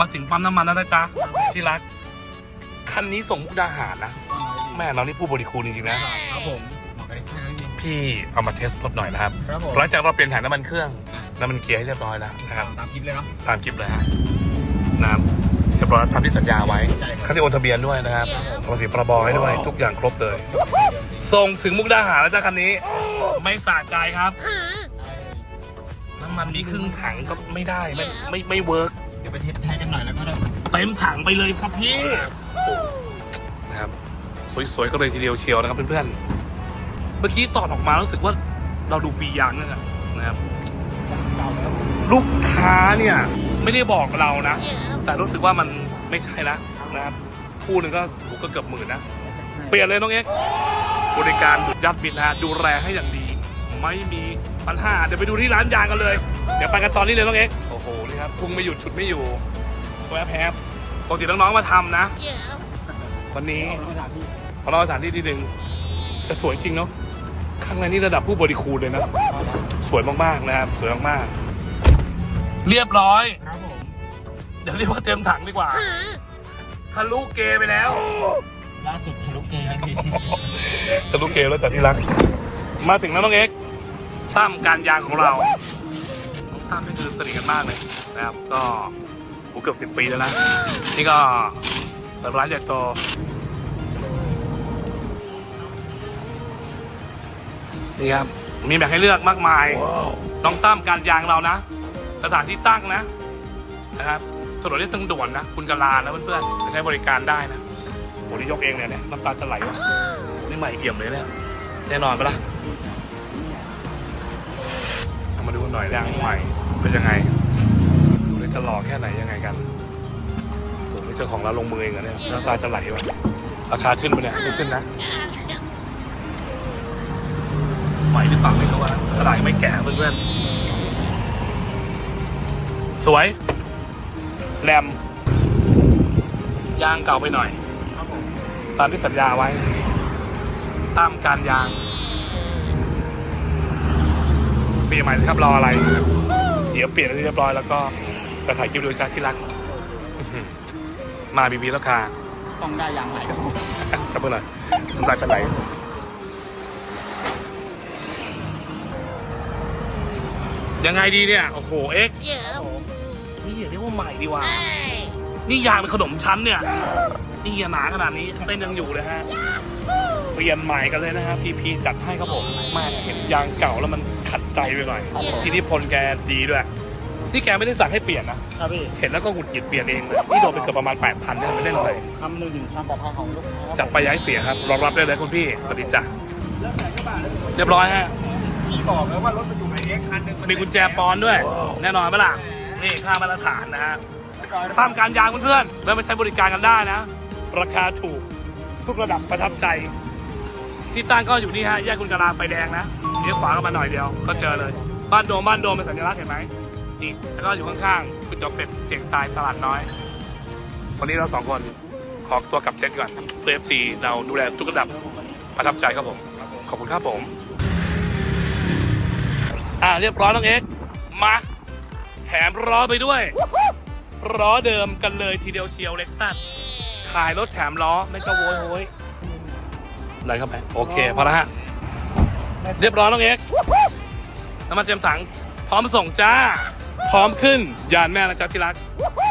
มาถึงปั๊มน้ำมันแล้วนะจ๊ะที่รัก คันนี้ส่งมุกดาหารนะ แม่เรานี่ผู้บริคูณจริงๆนะ ครับผมเหมาะกับเด็กช่างจริงพี่เอามาเทสรถหน่อยนะครับ ครับผม หลังจากเราเปลี่ยนถ่ายน้ำมันเครื่อง น้ำมันเกียร์ให้เรียบร้อยแล้วนะครับ ตามคลิปเลยเนาะ ตามคลิปเลยฮะนะครับเรียบร้อยแล้วทำที่สัญญาไว้ใช่ครับ คันที่โอนทะเบียนด้วยนะครับภาษีประบอให้ด้วย ทุกอย่างครบเลย ส่งถึงมุกดาหารแล้วจ้าคันนี้ ไม่สะใจครับ น้ำมันมีครึ่งถังก็ไม่ได้ไม่ไม่ไม่เวิร์กเดี๋ยวไปเทสให้กันหน่อยแล้วก็ได้เต็มถังไปเลยครับพี่นะครับ สวยๆก็เลยทีเดียวเชียวนะครับเพื่อนๆเมื่อกี้ตอดออกมารู้สึกว่าเราดูปียางนะครับนะครับเก่าแล้วลูกค้าเนี่ยไม่ได้บอกเรานะ แต่รู้สึกว่ามันไม่ใช่แล้วนะครับคู่หนึ่งก็ถูกก็เกือบหมื่นนะ เปลี่ยนเลยน้องเอ็กซ์บริการดุดยัดบินนะดูแลให้อย่างดี ไม่มีปัญหา เดี๋ยวไปดูที่ร้านยางกันเลย เดี๋ยวไปกันตอนนี้เลยน้องเอ็กซ์โอ้โห นี่ครับพุ่งไม่หยุดฉุดไม่อยู่แวบแฮบปกติน้องๆมาทำนะ วันนี้เอาแล้วมาถามพี่ขอเราสถานที่ที่หนึ่งแต่สวยจริงเนาะ ข้างในนี่ระดับผู้บริคูณเลยนะ สวยมากๆนะครับ สวยมากๆ เรียบร้อย ครับผม เดี๋ยวเรียกว่าเต็มถังดีกว่า ทะลุเกไปแล้ว ล่าสุดทะลุเกย์ครับพี่ทะลุเกแล้วจากที่รัก มาถึงแล้วน้องเอ็กซ์ ตั้มการยางของเราน้องตั้มนี่คือสนิทกันมากเลยนะครับ ก็กูเกือบสิบปีแล้วนะ นี่ก็เปิดร้านใหญ่โตนี่ครับ มีแบบให้เลือกมากมาย น้องตั้มการยางเรานะ สถานที่ตั้งนะ นะครับ ถนนเรียบทางด่วนนะ คุณกาลานะเพื่อนๆไปใช้บริการได้นะโหนี่ยกเองเลยเนี่ยน้ำตาจะไหลวะนี่ใหม่เอี่ยมเลยเนี่ยแน่นอนปะล่ะเอา มาดูหน่อยยางใหม่เป็นยังไง ดูเลยจะหล่อแค่ไหนยังไงกันโหนี่เจ้าของร้านลงมือเองเหรอเนี่ยน้ำตาจะไหลวะราคาขึ้นปะเนี่ยไม่ขึ้นนะใหม่หรือเปล่าไม่รู้ว่ากระดยังไม่แก่เพื่อนๆสวยแรมยางเก่าไปหน่อยตามที่สัญญาไว้ ตามการยาง ปีใหม่นะครับรออะไร เดี๋ยวเปลี่ยนให้เรียบร้อยแล้วก็จะถ่ายคลิปดูจากที่รักอื้อหือมาบีบีแล้วค่ะ ต้องได้ยางใหม่ครับผมจับมือหน่อยน้ำตาจะไหลยังไงดีเนี่ย โอ้โห เอ็กซ์นี่อย่าเรียกว่าใหม่ดีกว่า นี่ยางเป็นขนมชั้นเนี่ย นี่อย่าหนาขนาดนี้ เส้นยังอยู่เลยฮะ เปลี่ยนใหม่กันเลยนะฮะพีพีจัดให้ครับผมแม่เห็นยางเก่าแล้วมันขัดใจไปหน่อยทีนี้พลแกดีด้วย นี่แกไม่ได้สั่งให้เปลี่ยนนะ ครับพี่เห็นแล้วก็หงุดหงิดเปลี่ยนเองเลยนี่โดนไปเกือบประมาณ 8,000เนี่ยไม่ได้เลยคำหนึ่งถึงความปลอดภัยของลูกค้าครับจับไปย้ายเสียครับรองรับได้เลยคุณพี่สวัสดีจ้ะเรียบร้อยฮะพี่บอกแล้วว่ารถมันอยู่ในเอ็กซ์คันหนึงมีกุญแจปอนด้วย แน่นอนปะล่ะนี่ค่ามาตรฐานนะฮะตามการยางเพื่อนๆแล้วมาใช้บริการกันได้นะ ราคาถูกทุกระดับประทับใจ ที่ตั้งก็อยู่นี่ฮะแยกคุณกาลาไฟแดงนะเลี้ยวขวาเข้ามาหน่อยเดียวก็เจอเลย บ้านโดมบ้านโดมเป็นสัญลักษณ์เห็นไหมนี่แล้วก็อยู่ข้างๆคุณจอเป็ดเสียงตายตลาดน้อย วันนี้เราสองคนขอตัวกลับเจ็ตก่อนเอฟซีเราดูแลทุกระดับประทับใจครับผม ขอบคุณครับผม อ่าเรียบร้อยน้องเอ็กมาแถมล้อไปด้วยล้อเดิมกันเลยทีเดียวเชียวเล็กซัสขายรถแถมล้อไม่ก็โวยโวย ไหนเข้าไป โอเค พอแล้วฮะ เรียบร้อยน้องเอ็กน้ำมันเจมถัง พร้อมส่งจ้า พร้อมขึ้น ยานแม่นะจ๊ะที่รัก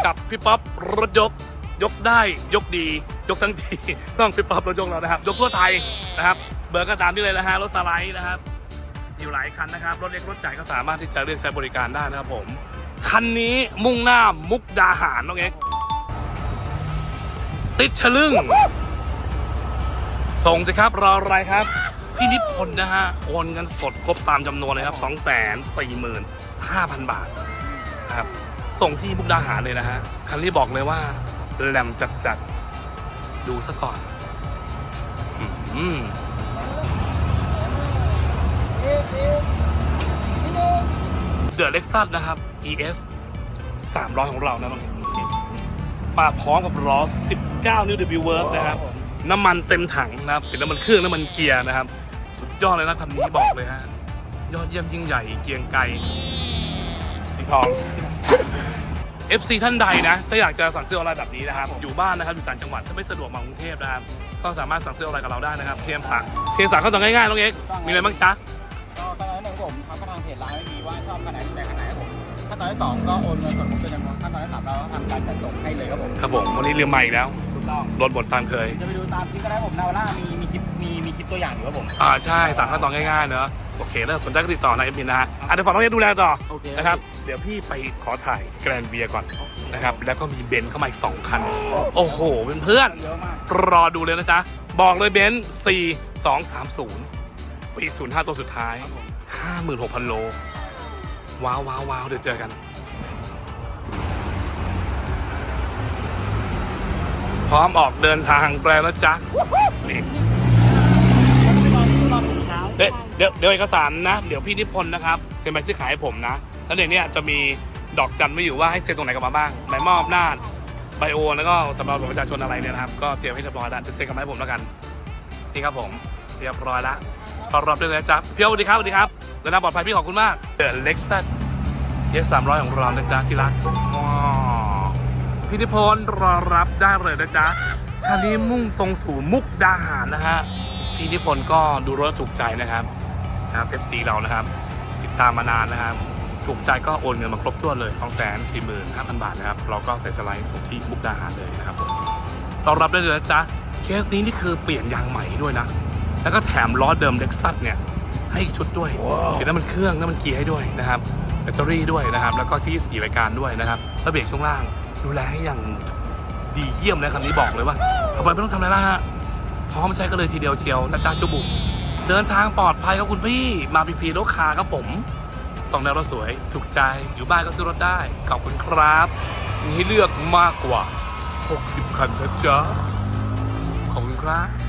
กับพี่ป๊อปรถยก ยกได้ ยกดี ยกทั้งที ต้องพี่ป๊อปรถยกเรานะครับ ยกทั่วไทยนะครับ เบอร์ก็ตามที่เลยนะฮะ รถสไลด์นะครับ อยู่หลายคันนะครับ รถเล็กรถใหญ่ก็สามารถที่จะเรียกใช้บริการได้นะครับผม คันนี้มุ่งหน้ามุกดาหารน้องเอ็กติดฉลึง ส่งสิครับรออะไรครับ พี่นิพนธ์นะฮะ โอนเงินสดครบตามจำนวนเลยครับ 2 4 5 0 0 0 บาทนะครับ ส่งที่มุกดาหารเลยนะฮะ คันนี้บอกเลยว่าแหลมจัดจัดดูซะก่อนอืมเดือะเล็กซัสนะครับ ES 300 ของเรานะน้องเห็นมาพร้อมกับล้อ 19 นิ้ว W Work นะครับ น้ำมันเต็มถังนะครับเป็นน้ำมันเครื่องน้ำมันเกียร์นะครับ สุดยอดเลยนะคันนี้บอกเลยฮะยอดเยี่ยมยิ่งใหญ่เกรียงไกรสีทอง FC ท่านใดนะถ้าอยากจะสั่งซื้อออนไลน์แบบนี้นะครับ อยู่บ้านนะครับอยู่ต่างจังหวัดถ้าไม่สะดวกมากรุงเทพนะครับก็สามารถสั่งซื้อออนไลน์กับเราได้นะครับเทียมสั่งเทียมสั่งเข้าต่อง่ายๆน้องเอ็กซ์มีอะไรบ้างจ๊ะก็ขั้นตอนที่หนึ่งผมทำขั้นตอนเพจไลน์ไม่มีว่าชอบขนาดไหนถูกใจขนาดไหนครับผมขั้นตอนที่สองก็โอนเงินสดผมเป็นจำนวนขั้นตอนที่สามเราทำการจัดส่งให้เลยครับผมครับผมวันนี้ลืมมาอีกแล้วถูก ต้องรถหมดตามเคย จะไปดูตามคลิปก็ได้ผมนาวล่ามีมีคลิปมีมีคลิปตัวอย่างอยู่ครับผม อ่าใช่สั่งขั้นตอนง่ายๆเนอะโอเคแล้วสนใจก็ติดต่อนะเอ็มพีนะฮะอะเดี๋ยวฝากน้องเอ็กซ์ดูแลต่อโอเค นะครับ เดี๋ยวพี่ไปขอถ่ายแกรนเบียร์ก่อนนะครับ แล้วก็มีเบนซ์เข้ามาอีกสองคัน โอ้โหเพื่อนๆเยอะมากรอดูเลยนะจ๊ะ บอกเลยเบนซ์4 2 3 0ปี05ตัวสุดท้าย 56,000 โล ว้าวว้าวว้าวเดี๋ยวเจอกัน ร้อมออกเดินทางแปลแล้วจ๊ะนี่เดี๋ยวเดี๋ยวเดี๋ยวเอกสารนะ เดี๋ยวพี่นิพนธ์นะครับเซ็นใบซื้อขายให้ผมนะ แล้วเดี๋ยวเนี้จะมีดอกจันไว้อยู่ว่าให้เซ็นตรงไหนกันมาบ้างใบมอบอำนาไบโอแล้วก็สำหรับบัตรประชาชนอะไรเนี่ยนะครับ ก็เตรียมให้เรียบร้อยแล้วจะเซ็นกันมาให้ผมแล้วกันนี่ครับผมเรียบร้อยล้วต้อรับด้วยนะจ๊ะพี่โอสวัสดีครับสวัสดีครับเดินทางปลอดภัยพี่ขอบคุณมากเดอะเล็กซัสเยสสามร้อยของเรานะจ๊ะที่รักว้าว พี่นิพนธ์รอรับได้เลยนะจ๊ะคันนี้มุ่งตรงสู่มุกดาหารนะฮะพี่นิพนธ์ก็ดูรถถูกใจนะครับนะครับ FC เรานะครับ ติดตามมานานนะครับ ถูกใจก็โอนเงินมาครบถ้วนเลย 2 4 5 0 0 0 บาทนะครับ เราก็ใส่สไลด์ส่งที่มุกดาหารเลยนะครับผมต้อนรับได้เลยนะจ๊ะเคสนี้นี่คือเปลี่ยนยางใหม่ด้วยนะ แล้วก็แถมล้อเดิมเล็กซัสเนี่ย ให้อีกชุดด้วยเดี๋ยวน้ำมันเครื่องน้ำมันเกียร์ให้ด้วยนะครับแบตเตอรี่ด้วยนะครับ แล้วก็ที่สี่รายการด้วยนะครับแล้วเบรกช่วงล่าง ดูแลให้อย่างดีเยี่ยมเลยคันนี้บอกเลยว่าทำไมไม่ต้องทำอะไรละฮะพร้อมใช้กันเลยทีเดียวเชียวนะจ๊ะจุบุมเดินทางปลอดภัยครับคุณพี่ มาพีพีรถคาครับผมต้องแนวรถสวย ถูกใจอยู่บ้านก็ซื้อรถได้ขอบคุณครับมีให้เลือกมากกว่า 60 คันนะจ๊ะขอบคุณครับ